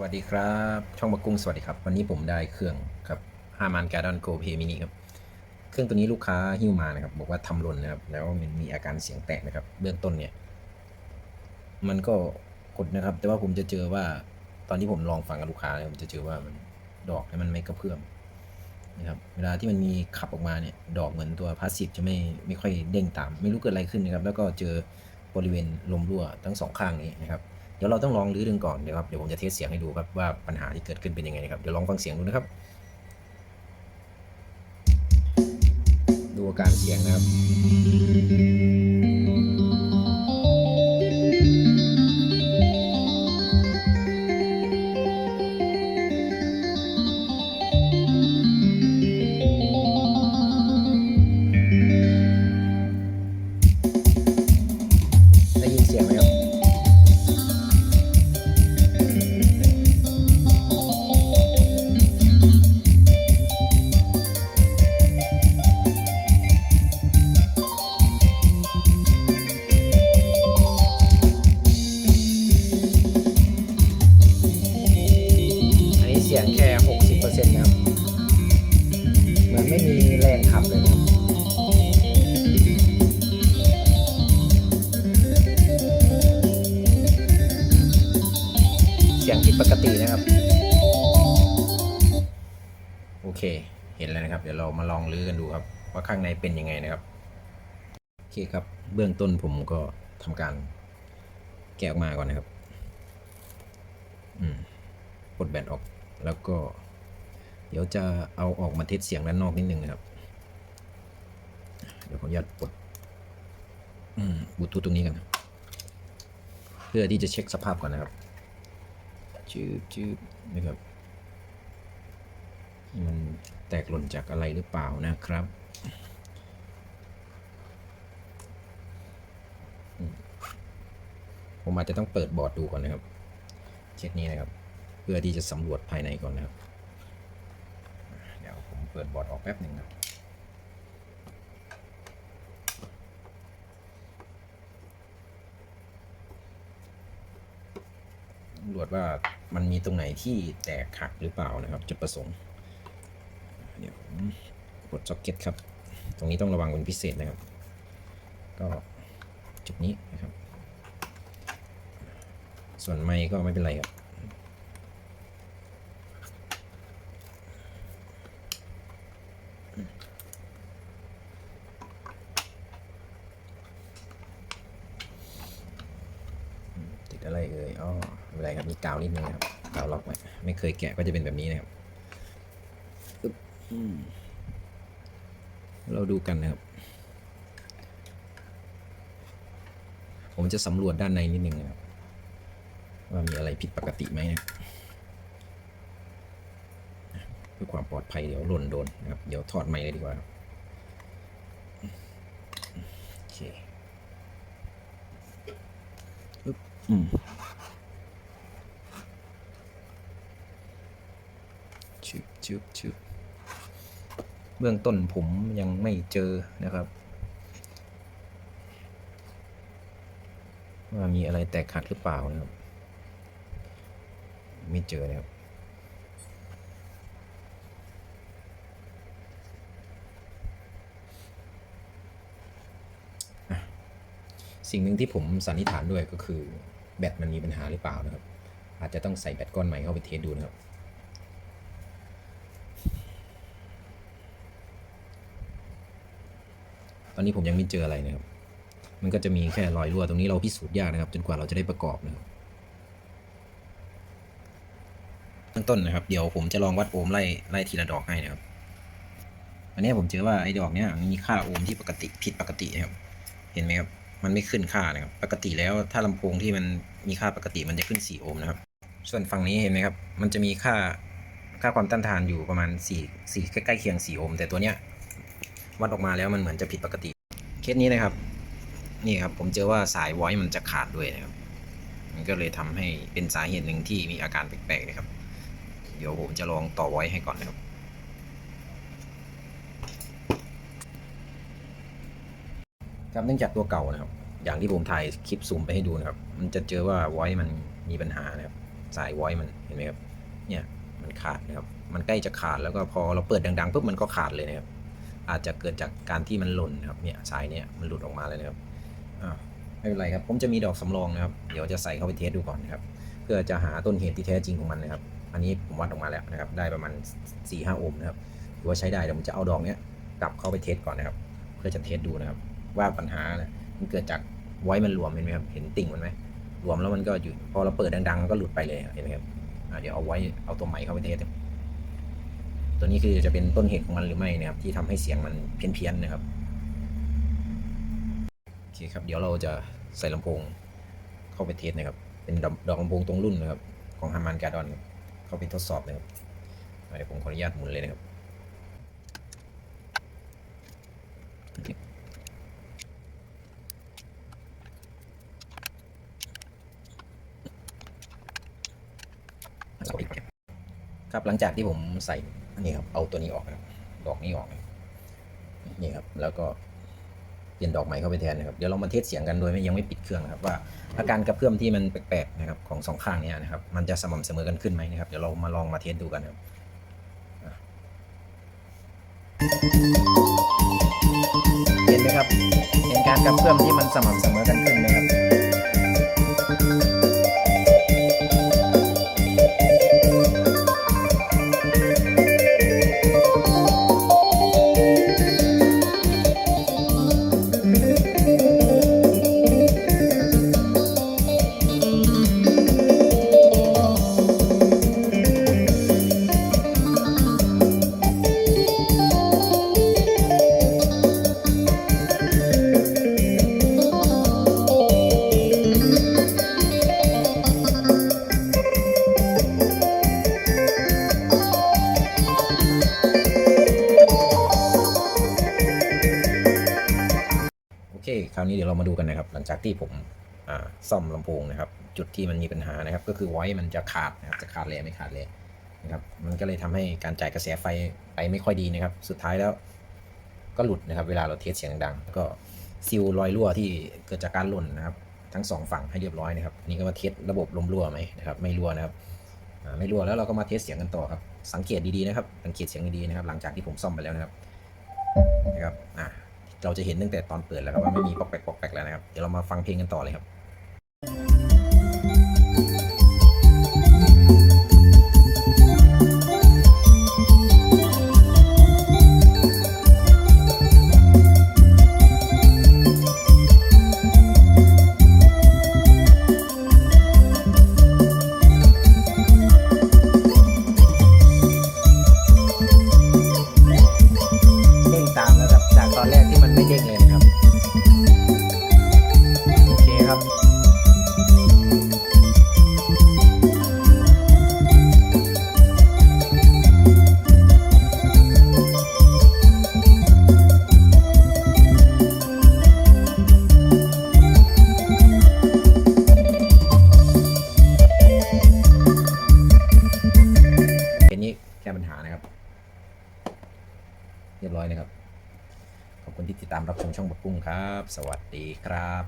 สวัสดีครับ ช่องมะกุ้งสวัสดีครับ วันนี้ผมได้เครื่องครับฮามันการ์ดอนโกเพมินิครับ เครื่องตัวนี้ลูกค้าหิ้วมานะครับ บอกว่าทำหล่นนะครับ แล้วมันมีอาการเสียงแตกนะครับ เบื้องต้นเนี่ย มันก็กดนะครับ แต่ว่าผมจะเจอว่าตอนที่ผมลองฟังกับลูกค้าเนี่ยผมจะเจอว่ามันดอกมันไม่กระเพื่อมนะครับ เวลาที่มันมีขับออกมาเนี่ย ดอกเหมือนตัวพาสซีฟจะไม่ไม่ค่อยเด้งตาม ไม่รู้เกิดอะไรขึ้นนะครับ แล้วก็เจอบริเวณลมรั่วทั้งสองข้างนี้นะครับ เดี๋ยวเราต้องลองรื้อดึงก่อนเดี๋ยวครับเดี๋ยวผมจะเทสเสียงให้ดูครับว่าปัญหาที่เกิดขึ้นเป็นยังไงนะครับเดี๋ยวลองฟังเสียงดูนะครับ ดูอาการเสียงนะครับ เสียงแค่ 60%นะครับ เหมือนไม่มีแรงขับเลยนะครับเสียงผิดปกตินะครับ โอเค เห็นแล้วนะครับ เดี๋ยวเรามาลองลื้อกันดูครับ ว่าข้างในเป็นยังไงนะครับ โอเคครับ เบื้องต้นผมก็ทำการแกะออกมาก่อนนะครับ อืมปลดแบตออก แล้วก็ เดี๋ยวจะเอาออกมาเทสเสียงด้านนอกนิดนึงนะครับ เดี๋ยวขออนุญาตปลดบลูทูธตรงนี้กัน เพื่อที่จะเช็คสภาพก่อนนะครับจืบจืบนะครับมันแตกหล่นจากอะไรหรือเปล่านะครับผมอาจจะต้องเปิดบอร์ดดูก่อนนะครับ เช็คนี้นะครับ พื่อที่จะสำรวจภายในก่อนนะครับ เดี๋ยวผมเปิดบอร์ดออกแป๊บหนึ่งนะครับตำรวจว่ามันมีตรงไหนที่แตกหักหรือเปล่านะครับ จุดประสงค์ เดี๋ยวผมกดจ็อกเก็ตครับ ตรงนี้ต้องระวังเป็นพิเศษนะครับ ก็จุดนี้นะครับ ส่วนไม้ก็ไม่เป็นไรครับ อะไรเอ่ย อ๋อไม่เป็นไรครับ มีกาวนิดนึงนะครับ กาวล็อกไว้ไม่เคยแกะก็จะเป็นแบบนี้นะครับอึ๊บอืมเราดูกันนะครับ ผมจะสำรวจด้านในนิดนึงนะครับ ว่ามีอะไรผิดปกติไหมนะเพื่อความปลอดภัยเดี๋ยวหล่นโดนนะครับ เดี๋ยวถอดไม้เลยดีกว่าครับโอเค อืมชึบชึบชึบเบื้องต้นผมยังไม่เจอนะครับ ว่ามีอะไรแตกหักหรือเปล่านะครับ ไม่เจอนะครับสิ่งหนึ่งที่ผมสันนิษฐานด้วยก็คือ แบตมันมีปัญหาหรือเปล่านะครับ อาจจะต้องใส่แบตก้อนใหม่เข้าไปเทสดูนะครับตอนนี้ผมยังไม่เจออะไรนะครับ มันก็จะมีแค่รอยรั่วตรงนี้เราพิสูจน์ยากนะครับ จนกว่าเราจะได้ประกอบนะครับเบื้งต้นนะครับ เดี๋ยวผมจะลองวัดโอห์มไล่ไล่ทีละดอกให้นะครับอันนี้ผมเจอว่าไอ้ดอกเนี้ยมีค่าโอห์มที่ปกติผิดปกตินะครับ เห็นไหมครับ มันไม่ขึ้นค่านะครับ ปกติแล้วถ้าลำโพงที่มันมีค่าปกติมันจะขึ้น 4 โอห์มนะครับ ส่วนฝั่งนี้เห็นไหมครับ มันจะมีค่าค่าความต้านทานอยู่ประมาณ 4 4 ใกล้ๆเคียง 4 โอห์ม แต่ตัวเนี้ยวัดออกมาแล้วมันเหมือนจะผิดปกติ เคสนี้นะครับ นี่ครับผมเจอว่าสายไวท์มันจะขาดด้วยนะครับ มันก็เลยทำให้เป็นสาเหตุหนึ่งที่มีอาการแปลกๆนะครับ เดี๋ยวผมจะลองต่อไว้ให้ก่อนนะครับ ครับเนื่องจากตัวเก่านะครับ อย่างที่ผมถ่ายคลิปซูมไปให้ดูนะครับ มันจะเจอว่าไว้มันมีปัญหานะครับ สายไว้มันเห็นไหมครับ เนี่ยมันขาดนะครับ มันใกล้จะขาดแล้วก็พอเราเปิดดังๆปุ๊บมันก็ขาดเลยนะครับ อาจจะเกิดจากการที่มันหล่นนะครับ เนี่ยสายเนี่ยมันหลุดออกมาเลยนะครับอ้าไม่เป็นไรครับ ผมจะมีดอกสำรองนะครับ เดี๋ยวจะใส่เข้าไปเทสดูก่อนนะครับ เพื่อจะหาต้นเหตุที่แท้จริงของมันนะครับ อันนี้ผมวัดออกมาแล้วนะครับ ได้ประมาณ4ี่ห้าโอห์มนะครับถือว่าใช้ได้เดี๋ยวผมจะเอาดอกเนี้ยกลับเข้าไปเทสก่อนนะครับ เพื่อจะเทสดูนะครับ ว่าปัญหาเนี่ยมันเกิดจากไว้มันรวมเห็นไหมครับ เห็นติ่งมันไหมรวมแล้วมันก็อยู่พอเราเปิดดังๆมันก็หลุดไปเลยเห็นไหมครับเดี๋ยวเอาไว้เอาตัวใหม่เข้าไปเทสตัวนี้คือจะเป็นต้นเหตุของมันหรือไม่นะครับ ที่ทำให้เสียงมันเพี้ยนๆนะครับโอเคครับ เดี๋ยวเราจะใส่ลำโพงเข้าไปเทสนะครับ เป็นดอกลำโพงตรงรุ่นนะครับ ของฮามันการ์ดอนเข้าไปทดสอบนะครับเดี๋ยวผมขออนุญาตหมุนเลยนะครับ ครับหลังจากที่ผมใส่อันนี้ครับเอาตัวนี้ออกนะครับดอกนี้ออกนะนี่ครับแล้วก็เปลี่ยนดอกใหม่เข้าไปแทนนะครับเดี๋ยวเรามาเทสเสียงกันโดยไม่ยังไม่ปิดเครื่องนะครับว่าอาการกระเพื่อมที่มันแปลกๆนะครับของสองข้างเนี้นะครับมันจะสม่ำเสมอกันขึ้นไหมนะครับเดี๋ยวเรามาลองมาเทสดูกันครับเห็นไหมครับเห็นการกระเพื่อมที่มันสม่ำเสมอกัน เคคราวนี้เดี๋ยวเรามาดูกันนะครับ หลังจากที่ผมซ่อมลำโพงนะครับ จุดที่มันมีปัญหานะครับ ก็คือไว้มันจะขาดนะครับจะขาดเลยไม่ขาดเลยนะครับ มันก็เลยทำให้การจ่ายกระแสไฟไปไม่ค่อยดีนะครับ สุดท้ายแล้วก็หลุดนะครับ เวลาเราเทสเสียงดังก็ซิลรอยรั่วที่เกิดจากการหล่นนะครับ ทั้งสองฝั่งให้เรียบร้อยนะครับนี่ก็มาเทสระบบลมรั่วไหมนะครับ ไม่รั่วนะครับไม่รั่วแล้วเราก็มาเทสเสียงกันต่อครับ สังเกตดีๆนะครับ สังเกตเสียงดีๆนะครับ หลังจากที่ผมซ่อมไปแล้วนะครับนะครับอ่า เราจะเห็นตั้งแต่ตอนเปิดแล้วครับว่าไม่มีปอกแปกปอกแปกแล้วนะครับ เดี๋ยวเรามาฟังเพลงกันต่อเลยครับ เรียบร้อยนะครับ ขอบคุณที่ติดตามรับชมช่องบักกุ้งครับ สวัสดีครับ